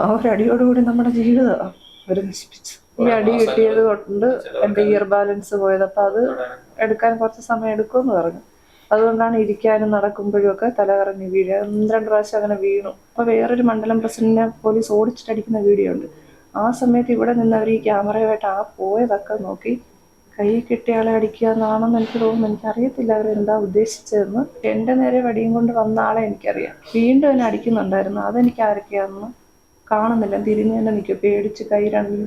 ആ ഒരു അടിയോടുകൂടി നമ്മുടെ ജീവിതം അവർ നശിപ്പിച്ചു. ഈ അടി കിട്ടിയത് കൊണ്ട് എന്റെ ഇയർ ബാലൻസ് പോയത്. അപ്പം അത് എടുക്കാൻ കുറച്ച് സമയം എടുക്കുമെന്ന് പറഞ്ഞു. അതുകൊണ്ടാണ് ഇരിക്കാനും നടക്കുമ്പോഴും ഒക്കെ തലകറങ്ങി വീഴുക. ഒന്ന് രണ്ട് പ്രാവശ്യം അങ്ങനെ വീണു. അപ്പോൾ വേറൊരു മണ്ഡലം പ്രസിഡന്റിനെ പോലീസ് ഓടിച്ചിട്ടടിക്കുന്ന വീഡിയോ ഉണ്ട്. ആ സമയത്ത് ഇവിടെ നിന്ന് അവർ ഈ ക്യാമറയുമായിട്ട് ആ പോയതൊക്കെ നോക്കി കൈ കിട്ടിയ ആളെ അടിക്കുക എന്നാണെന്ന് എനിക്ക് തോന്നുന്നു. എനിക്കറിയത്തില്ല എന്താ ഉദ്ദേശിച്ചതെന്ന്. എന്റെ നേരെ വടിയും കൊണ്ട് വന്ന ആളെ എനിക്കറിയാം. വീണ്ടും എന്നെ അടിക്കുന്നുണ്ടായിരുന്നു. അതെനിക്ക് ആരൊക്കെയാണെന്ന് കാണുന്നില്ല. തിരിഞ്ഞ് തന്നെ നിൽക്കുക പേടിച്ച് കൈ രണ്ടും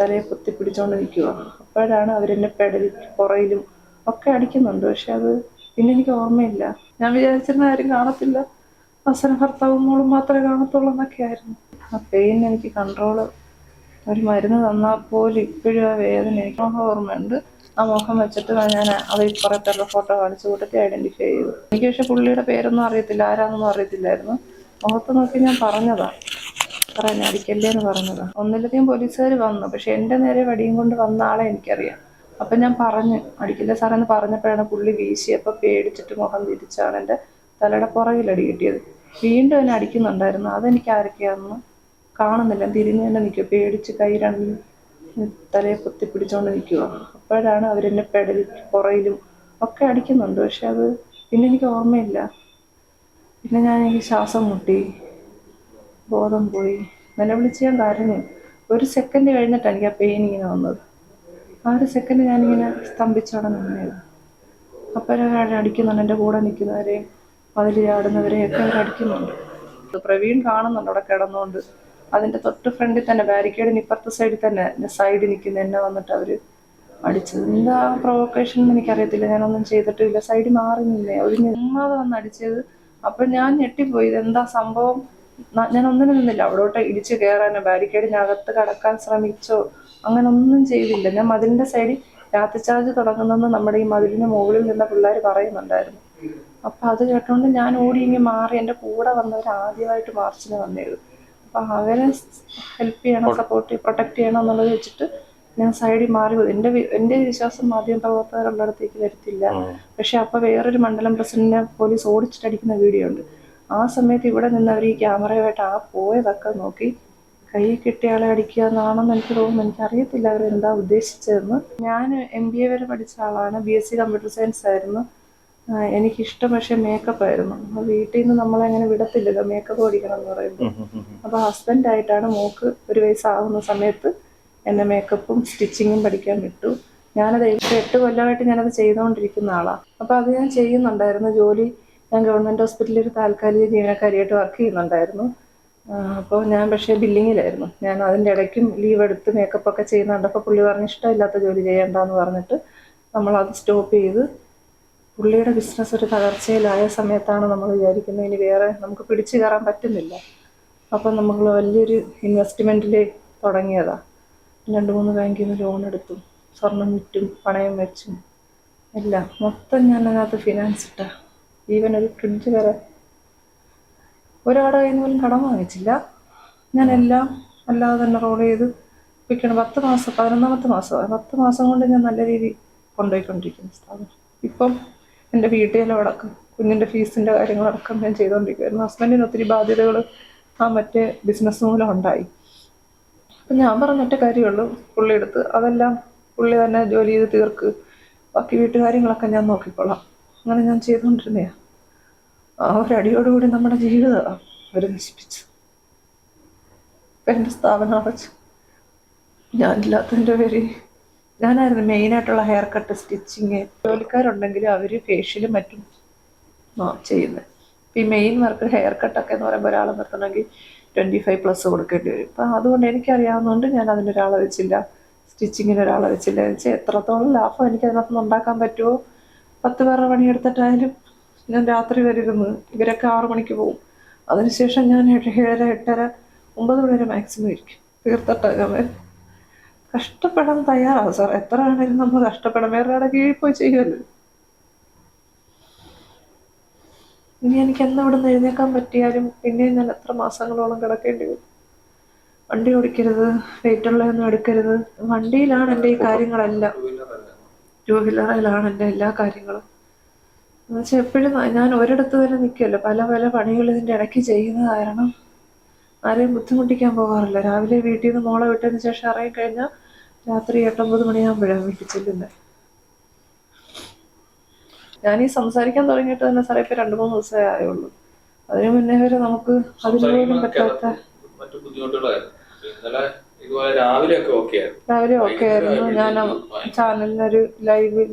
തലയെ പൊത്തി പിടിച്ചോണ്ട് നിൽക്കുക അപ്പോഴാണ് അവരെന്നെ പെടലി പുറയിലും ഒക്കെ അടിക്കുന്നുണ്ട്. പക്ഷെ അത് പിന്നെ എനിക്ക് ഓർമ്മയില്ല. ഞാൻ വിചാരിച്ചിരുന്ന ആരും കാണത്തില്ല. അവസരം ഭർത്താവും മോളും മാത്രമേ കാണത്തുള്ളൂ എന്നൊക്കെ ആയിരുന്നു. ആ പെയിൻ എനിക്ക് കൺട്രോൾ ഒരു മരുന്ന് തന്നാൽ പോലും ഇപ്പോഴും ആ വേദന എനിക്ക് ഓർമ്മയുണ്ട്. ആ മുഖം വെച്ചിട്ട് ഞാൻ അത് കുറേ പേരുടെ ഫോട്ടോ കാണിച്ചു കൂട്ടത്തി ഐഡന്റിഫൈ ചെയ്തു. എനിക്ക് പക്ഷെ പുള്ളിയുടെ പേരൊന്നും അറിയത്തില്ല. ആരാന്നൊന്നും അറിയത്തില്ലായിരുന്നു. മുഖത്ത് നോക്കി ഞാൻ പറഞ്ഞതാ തന്നെ അടിക്കല്ലേ എന്ന് പറഞ്ഞത്. ഒന്നിലധികം പോലീസുകാർ വന്നു. പക്ഷെ എന്റെ നേരെ വടിയും കൊണ്ട് വന്ന ആളെ എനിക്കറിയാം. അപ്പൊ ഞാൻ പറഞ്ഞു അടിക്കില്ല സാറെന്ന് പറഞ്ഞപ്പോഴാണ് പുള്ളി വീശിയപ്പോൾ പേടിച്ചിട്ട് മുഖം തിരിച്ചാണ് എന്റെ തലയുടെ പുറകിൽ അടി കിട്ടിയത്. വീണ്ടും എന്നെ അടിക്കുന്നുണ്ടായിരുന്നു. അതെനിക്ക് ആരൊക്കെയാണെന്ന് കാണുന്നില്ല. തിരിഞ്ഞ് തന്നെ നിൽക്കുക പേടിച്ച് കൈ രണ്ടും തലയെ പൊത്തി പിടിച്ചോണ്ട് നിൽക്കുക അപ്പോഴാണ് അവരെന്നെ പെടലി പുറയിലും ഒക്കെ അടിക്കുന്നുണ്ട്. പക്ഷെ അത് പിന്നെ എനിക്ക് ഓർമ്മയില്ല. പിന്നെ ഞാൻ എനിക്ക് ശ്വാസം മുട്ടി. ബോധം പോയി. എന്നെ വിളിച്ച് ഞാൻ കരഞ്ഞു ഒരു സെക്കൻഡ് കഴിഞ്ഞിട്ടാണ് എനിക്ക് ആ പെയിൻ ഇങ്ങനെ വന്നത്. ആ ഒരു സെക്കൻഡ് ഞാനിങ്ങനെ സ്തംഭിച്ചവിടെ നിന്നത് അപ്പോഴവരെ അടിക്കുന്നുണ്ട്? എന്റെ കൂടെ നിൽക്കുന്നവരെയും അതിൽ ചാടുന്നവരെയൊക്കെ അവർ അടിക്കുന്നുണ്ട്? പ്രവീൺ കാണുന്നുണ്ട് അവിടെ കിടന്നുകൊണ്ട്. അതിന്റെ തൊട്ട് ഫ്രണ്ടിൽ തന്നെ ബാരിക്കേഡിന് ഇപ്പുറത്തെ സൈഡിൽ തന്നെ സൈഡിൽ നിൽക്കുന്ന എന്നെ വന്നിട്ട് അവർ അടിച്ചത്. എന്താ പ്രൊവോക്കേഷൻ എന്ന് എനിക്കറിയത്തില്ല. ഞാനൊന്നും ചെയ്തിട്ടില്ല. സൈഡിൽ മാറി നിന്നേ ഒരു നിന്നാതെ വന്ന് അടിച്ചത്. അപ്പം ഞാൻ ഞെട്ടിപ്പോയി. ഇതെന്താ സംഭവം? ഞാൻ ഒന്നിനും നിന്നില്ല. അവിടോട്ട് ഇടിച്ചു കയറാനോ ബാരിക്കേഡിനകത്ത് കടക്കാൻ ശ്രമിച്ചോ അങ്ങനെ ഒന്നും ചെയ്തില്ല. ഞാൻ മതിലിന്റെ സൈഡിൽ രാത്രി ചാർജ് തുടങ്ങുന്നെന്ന് നമ്മുടെ ഈ മതിലിന് മുകളിൽ നിന്ന പിള്ളേർ പറയുന്നുണ്ടായിരുന്നു. അപ്പൊ അത് കേട്ടുകൊണ്ട് ഞാൻ ഓടി ഇങ്ങനെ മാറി എന്റെ കൂടെ വന്നവർ ആദ്യമായിട്ട് മാർച്ചിന് വന്നത് അപ്പൊ അവരെ ഹെൽപ്പ് ചെയ്യണം സപ്പോർട്ട് പ്രൊട്ടക്ട് ചെയ്യണം എന്നുള്ളത് വെച്ചിട്ട് ഞാൻ സൈഡിൽ മാറി പോയി. എന്റെ എന്റെ എന്റെ വിശ്വാസം മാധ്യമ പ്രവർത്തകരുള്ളിടത്തേക്ക് വരത്തില്ല. പക്ഷെ അപ്പൊ വേറൊരു മണ്ഡലം പ്രസിഡന്റിനെ പോലീസ് ഓടിച്ചിട്ടടിക്കുന്ന വീഡിയോ ഉണ്ട്. ആ സമയത്ത് ഇവിടെ നിന്ന് അവർ ഈ ക്യാമറയുമായിട്ട് ആ പോയതൊക്കെ നോക്കി കൈ കിട്ടിയ ആളെ അടിക്കുക എന്നാണെന്ന് എനിക്ക് തോന്നുന്നു. എനിക്കറിയത്തില്ല അവർ എന്താ ഉദ്ദേശിച്ചതെന്ന്. ഞാൻ എം ബി എ വരെ പഠിച്ച ആളാണ്. B S C computer science ആയിരുന്നു. എനിക്കിഷ്ടം പക്ഷേ മേക്കപ്പ് ആയിരുന്നു. അപ്പോൾ വീട്ടിൽ നിന്ന് നമ്മളങ്ങനെ വിടത്തില്ലല്ലോ. മേക്കപ്പ് പഠിക്കണം എന്ന് പറയുമ്പോൾ അപ്പോൾ ഹസ്ബൻഡായിട്ടാണ് മോക്ക് ഒരു വയസ്സാകുന്ന സമയത്ത് എന്നെ മേക്കപ്പും സ്റ്റിച്ചിങ്ങും പഠിക്കാൻ വിട്ടു. ഞാനത് എട്ട് കൊല്ലമായിട്ട് ഞാനത് ചെയ്തുകൊണ്ടിരിക്കുന്ന ആളാണ് അപ്പോൾ അത് ഞാൻ ചെയ്യുന്നുണ്ടായിരുന്നു. ജോലി ഞാൻ ഗവൺമെന്റ് ഹോസ്പിറ്റലിൽ ഒരു താൽക്കാലിക ജീവനക്കാരിയായിട്ട് വർക്ക് ചെയ്യുന്നുണ്ടായിരുന്നു. അപ്പോൾ ഞാൻ പക്ഷേ ബില്ലിങ്ങിലായിരുന്നു. ഞാൻ അതിന്റെ ഇടയ്ക്കും ലീവ് എടുത്ത് മേക്കപ്പ് ഒക്കെ ചെയ്യുന്നുണ്ട് അപ്പോൾ പുള്ളി പറഞ്ഞ് ഇഷ്ടമില്ലാത്ത ജോലി ചെയ്യണ്ടെന്ന് പറഞ്ഞിട്ട് നമ്മളത് സ്റ്റോപ്പ് ചെയ്ത് പുള്ളിയുടെ ബിസിനസ് ഒരു തകർച്ചയിലായ സമയത്താണ് നമ്മൾ വിചാരിക്കുന്നത്. ഇനി വേറെ നമുക്ക് പിടിച്ചു കയറാൻ പറ്റുന്നില്ല. അപ്പം നമ്മൾ വലിയൊരു ഇൻവെസ്റ്റ്മെന്റിൽ തുടങ്ങിയതാണ് രണ്ട് മൂന്ന് ബാങ്കിൽ നിന്ന് ലോൺ എടുത്തു. സ്വർണം വിറ്റും പണയം വെച്ചും. എല്ലാം. മൊത്തം ഞാൻ അതിനകത്ത് ഫിനാൻസ് ഇട്ട. ഈവൻ ഒരു ഫ്രിഡ്ജ് വരെ ഒരാളുടെ കയ്യിൽ പോലും കടം വാങ്ങിച്ചില്ല. ഞാൻ എല്ലാം അല്ലാതെ തന്നെ റോൾ ചെയ്ത് വിൽക്കണം പത്ത് മാസം പതിനൊന്നാമത്തെ മാസം. പത്ത് മാസം കൊണ്ട് ഞാൻ നല്ല രീതിയിൽ കൊണ്ടുപോയിക്കൊണ്ടിരിക്കുന്നു സ്ഥാപനം ഇപ്പം എന്റെ വീട്ടിലടക്കം കുഞ്ഞിന്റെ ഫീസിന്റെ കാര്യങ്ങളടക്കം ഞാൻ ചെയ്തുകൊണ്ടിരിക്കുമായിരുന്നു ഹസ്ബൻഡിന് ഒത്തിരി ബാധ്യതകൾ ആ മറ്റേ ബിസിനസ് മൂലം ഉണ്ടായി. അപ്പം ഞാൻ പറഞ്ഞിട്ട് കാര്യമുള്ളൂ പുള്ളി എടുത്ത് അതെല്ലാം പുള്ളി തന്നെ ജോലി ചെയ്ത് തീർക്ക്. ബാക്കി വീട്ടുകാര്യങ്ങളൊക്കെ ഞാൻ നോക്കിക്കൊള്ളാം. അങ്ങനെ ഞാൻ ചെയ്തുകൊണ്ടിരുന്നതാണ് ആ ഒരു അടിയോടുകൂടി നമ്മുടെ ജീവിതം അവർ നശിപ്പിച്ചു. എന്റെ സ്ഥാപനം അടച്ചു. ഞാനില്ലാത്തതിന്റെ പേര് ഞാനായിരുന്നു മെയിനായിട്ടുള്ള ഹെയർ കട്ട് സ്റ്റിച്ചിങ് ജോലിക്കാരുണ്ടെങ്കിലും അവർ ഫേഷ്യലും മറ്റും ചെയ്യുന്നത് ഈ മെയിൻ വർക്ക് ഹെയർ കട്ടൊക്കെ എന്ന് പറയുമ്പോൾ ഒരാളെ നിർത്തണമെങ്കിൽ ട്വന്റി ഫൈവ് പ്ലസ് കൊടുക്കേണ്ടി വരും. അപ്പം അതുകൊണ്ട് എനിക്കറിയാവുന്നതുകൊണ്ട് ഞാൻ അതിനൊരാളെ വെച്ചില്ല സ്റ്റിച്ചിങ്ങിന് ഒരാളെ വെച്ചില്ല. വെച്ചാൽ എത്രത്തോളം ലാഭം എനിക്ക് അതിനകത്ത് നിന്ന് ഉണ്ടാക്കാൻ പറ്റുമോ പത്ത് പേരുടെ പണിയെടുത്തിട്ടായാലും ഞാൻ രാത്രി വരെ ഇരുന്ന് ഇവരൊക്കെ ആറു മണിക്ക് പോകും അതിനുശേഷം ഞാൻ ഏഴ് ഏഴര എട്ടര ഒമ്പത് മണി വരെ മാക്സിമം ഇരിക്കും. തീർത്തിട്ട് ഞാൻ കഷ്ടപ്പെടാൻ തയ്യാറാണ് സാർ. എത്ര ആണെങ്കിലും നമ്മൾ കഷ്ടപ്പെടാം. വേറെ ആടെ കീഴിൽ പോയി ചെയ്യുമല്ലോ. ഇനി എനിക്ക് എന്ന് ഇവിടെ നിന്ന് എഴുന്നേക്കാൻ പറ്റിയാലും പിന്നെയും ഞാൻ എത്ര മാസങ്ങളോളം കിടക്കേണ്ടി വരും. വണ്ടി ഓടിക്കരുത് വെയിറ്റുള്ളതൊന്നും എടുക്കരുത്. വണ്ടിയിലാണ് എന്റെ ഈ കാര്യങ്ങളെല്ലാം. ടൂ വീലറിലാണ് എന്റെ എല്ലാ കാര്യങ്ങളും. എന്നുവെച്ചാൽ എപ്പോഴും ഞാൻ ഒരിടത്ത് തന്നെ നിൽക്കുമല്ലോ പല പല പണികൾ ഇതിന്റെ ഇടയ്ക്ക് ചെയ്യുന്ന കാരണം ആരെയും ബുദ്ധിമുട്ടിക്കാൻ പോകാറില്ല. രാവിലെ വീട്ടിൽ നിന്ന് മോളെ വിട്ടതിന് ശേഷം ഇറങ്ങി കഴിഞ്ഞാൽ രാത്രി എട്ടൊമ്പത് മണിയാകുമ്പോഴാണ് വീട്ടിൽ ചെല്ലുന്നത്. ഈ സംസാരിക്കാൻ തുടങ്ങിയിട്ട് തന്നെ സാറേ ഇപ്പൊ രണ്ടു മൂന്ന് ദിവസമേ ആയുള്ളൂ. അതിനു മുന്നേ വരെ നമുക്ക് അതിനുപോലും പറ്റാത്ത മറ്റു രാവിലെ ഒക്കെ ഓക്കെ ആയിരുന്നു. ഞാൻ ചാനലിനൊരു ലൈവിൽ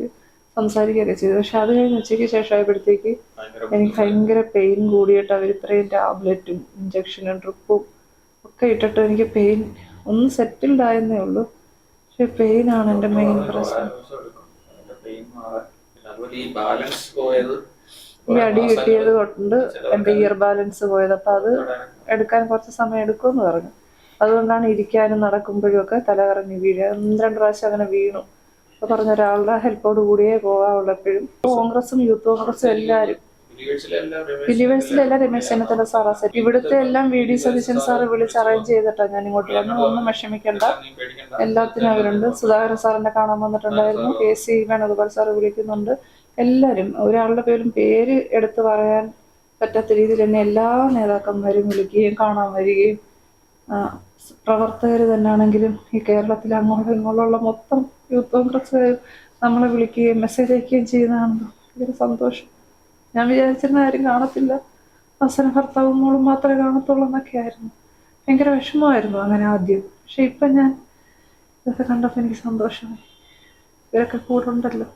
സംസാരിക്കുകയൊക്കെ ചെയ്തു. പക്ഷെ അത് കഴിഞ്ഞ് ഉച്ചയ്ക്ക് ശേഷം ആയപ്പോഴത്തേക്ക് എനിക്ക് ഭയങ്കര പെയിൻ കൂടിയിട്ട് അവർ ഇത്രയും ടാബ്ലറ്റും ഇഞ്ചക്ഷനും ഡ്രിപ്പും ഒക്കെ ഇട്ടിട്ട് എനിക്ക് പെയിൻ ഒന്ന് സെറ്റിൽഡ് ആയെന്നേ ഉള്ളൂ. പക്ഷെ പെയിൻ ആണ് എന്റെ മെയിൻ പ്രശ്നം. ഈ അടി കിട്ടിയത് കൊണ്ട് എന്റെ ഇയർ ബാലൻസ് പോയത്. അപ്പം അത് എടുക്കാൻ കുറച്ച് സമയം എടുക്കുമെന്ന് പറഞ്ഞു. അതുകൊണ്ടാണ് ഇരിക്കാനും നടക്കുമ്പോഴും ഒക്കെ തല കറങ്ങി വീഴുക. ഒന്ന് രണ്ട് പ്രാവശ്യം അങ്ങനെ വീണു. അപ്പൊ പറഞ്ഞ ഒരാളുടെ ഹെൽപ്പോട് കൂടിയേ പോകാവുള്ളൂ എപ്പോഴും. കോൺഗ്രസും യൂത്ത് കോൺഗ്രസും എല്ലാരും. യൂണിവേഴ്സിലെല്ലാം രമേശ് ചെന്നിത്തല സാറാ സെറ്റ് ഇവിടുത്തെ എല്ലാം വി ഡി സതീശൻ സാറ് വിളിച്ച് അറേഞ്ച് ചെയ്തിട്ടാണ് ഞാൻ ഇങ്ങോട്ട് വന്നു ഒന്നും വിഷമിക്കണ്ട. എല്ലാത്തിനും അവരുണ്ട്. സുധാകരൻ സാറിനെ കാണാൻ വന്നിട്ടുണ്ടായിരുന്നു. കെ സി വേണുഗോപാൽ സാറ് വിളിക്കുന്നുണ്ട്. എല്ലാരും. ഒരാളുടെ പേരും പേര് എടുത്തു പറയാൻ പറ്റാത്ത രീതിയിൽ തന്നെ എല്ലാ നേതാക്കന്മാരും വിളിക്കുകയും കാണാൻ വരികയും പ്രവർത്തകർ തന്നെയാണെങ്കിലും ഈ കേരളത്തിൽ അങ്ങോട്ടും ഇങ്ങോട്ടുള്ള മൊത്തം യൂത്ത് കോൺഗ്രസ് നമ്മളെ വിളിക്കുകയും മെസ്സേജ് അയക്കുകയും ചെയ്യുന്നതാണല്ലോ. ഭയങ്കര സന്തോഷം. ഞാൻ വിചാരിച്ചിരുന്ന ആരും കാണത്തില്ല. അവസാന ഭർത്താവും മോളും മാത്രമേ കാണത്തുള്ളൂ എന്നൊക്കെ ആയിരുന്നു. ഭയങ്കര വിഷമമായിരുന്നു അങ്ങനെ ആദ്യം. പക്ഷെ ഇപ്പം ഞാൻ ഇതൊക്കെ കണ്ടപ്പോൾ എനിക്ക് സന്തോഷമായി. ഇവരൊക്കെ കൂടെ ഉണ്ടല്ലോ.